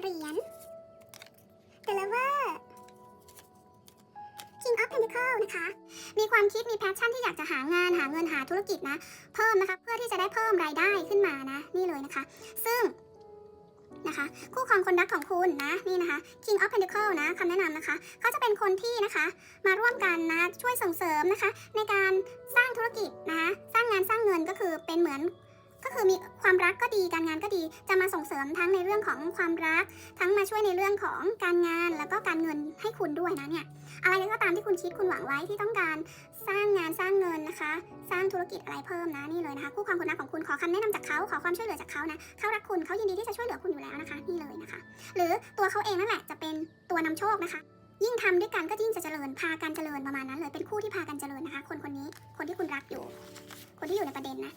เหรียญ The Lover King of Pentacle นะคะ มีความคิดมีแพชชั่นที่อยากจะหางานหาเงินหาธุรกิจนะ เพิ่มนะคะ เพื่อที่จะได้เพิ่มรายได้ขึ้นมานะ นี่เลยนะคะ ซึ่งนะคะ คู่ครองคนรักของคุณนะ นี่นะคะ King of Pentacle นะคำแนะนำนะคะ เขาจะเป็นคนที่นะคะ มาร่วมกันนะ ช่วยส่งเสริมนะคะ ในการสร้างธุรกิจนะคะ สร้างงานสร้างเงินก็คือเป็นเหมือน ก็คือมีความรักก็ดีการงานก็ดี จะมาส่งเสริมทั้งในเรื่องของความรัก ทั้งมาช่วยในเรื่องของการงานแล้วก็การเงินให้คุณด้วยนะเนี่ยอะไรก็ตามที่คุณคิดคุณหวังไว้ที่ต้องการสร้างงานสร้างเงินนะคะ สร้างธุรกิจอะไรเพิ่มนะนี่เลยนะคะคู่ความคนรักของคุณขอคำแนะนำจากเขาขอความช่วยเหลือจากเขานะเขารักคุณเขายินดีที่จะช่วยเหลือคุณอยู่แล้วนะคะนี่เลยนะคะ หรือตัวเขาเองนั่นแหละจะเป็นตัวนำโชคนะคะยิ่งทำด้วยกันก็ยิ่งจะเจริญพากันเจริญประมาณนั้นเลยเป็นคู่ที่พากันเจริญนะคะ คนคนนี้คนที่คุณรักอยู่ คนที่อยู่ในประเด็นนะ